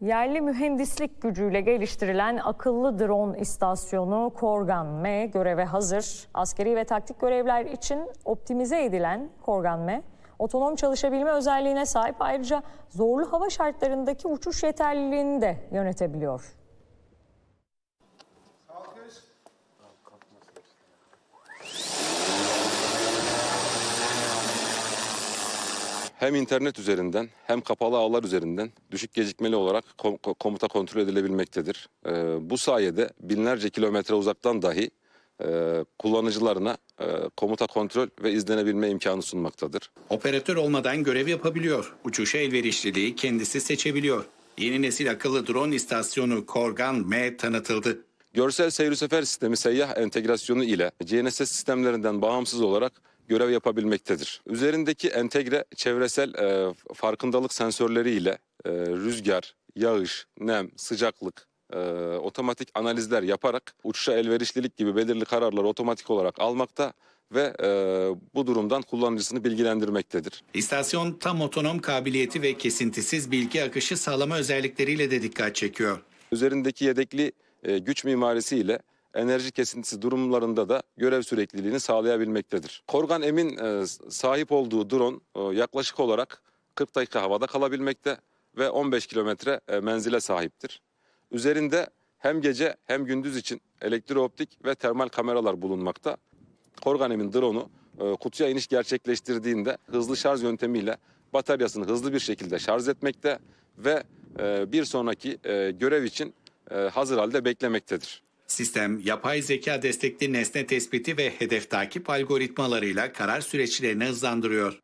Yerli mühendislik gücüyle geliştirilen akıllı drone istasyonu Korgan M göreve hazır. Askeri ve taktik görevler için optimize edilen Korgan M, otonom çalışabilme özelliğine sahip ayrıca zorlu hava şartlarındaki uçuş yeterliliğini de yönetebiliyor. Hem internet üzerinden hem kapalı ağlar üzerinden düşük gecikmeli olarak kom- ko- komuta kontrol edilebilmektedir. Ee, bu sayede binlerce kilometre uzaktan dahi e, kullanıcılarına e, komuta kontrol ve izlenebilme imkanı sunmaktadır. Operatör olmadan görev yapabiliyor. Uçuşa elverişliliği kendisi seçebiliyor. Yeni nesil akıllı drone istasyonu Korgan M tanıtıldı. Görsel seyir sefer sistemi seyyah entegrasyonu ile GNSS sistemlerinden bağımsız olarak görev yapabilmektedir. Üzerindeki entegre çevresel e, farkındalık sensörleri ile e, rüzgar, yağış, nem, sıcaklık, e, otomatik analizler yaparak uçuşa elverişlilik gibi belirli kararları otomatik olarak almakta ve e, bu durumdan kullanıcısını bilgilendirmektedir. İstasyon tam otonom kabiliyeti ve kesintisiz bilgi akışı sağlama özellikleriyle de dikkat çekiyor. Üzerindeki yedekli e, güç mimarisi ile enerji kesintisi durumlarında da görev sürekliliğini sağlayabilmektedir. Korgan Emin e, sahip olduğu drone e, yaklaşık olarak 40 dakika havada kalabilmekte ve 15 kilometre e, menzile sahiptir. Üzerinde hem gece hem gündüz için elektrooptik ve termal kameralar bulunmakta. Korgan Emin drone'u e, kutuya iniş gerçekleştirdiğinde hızlı şarj yöntemiyle bataryasını hızlı bir şekilde şarj etmekte ve e, bir sonraki görev için hazır halde beklemektedir. Sistem yapay zeka destekli nesne tespiti ve hedef takip algoritmalarıyla karar süreçlerini hızlandırıyor.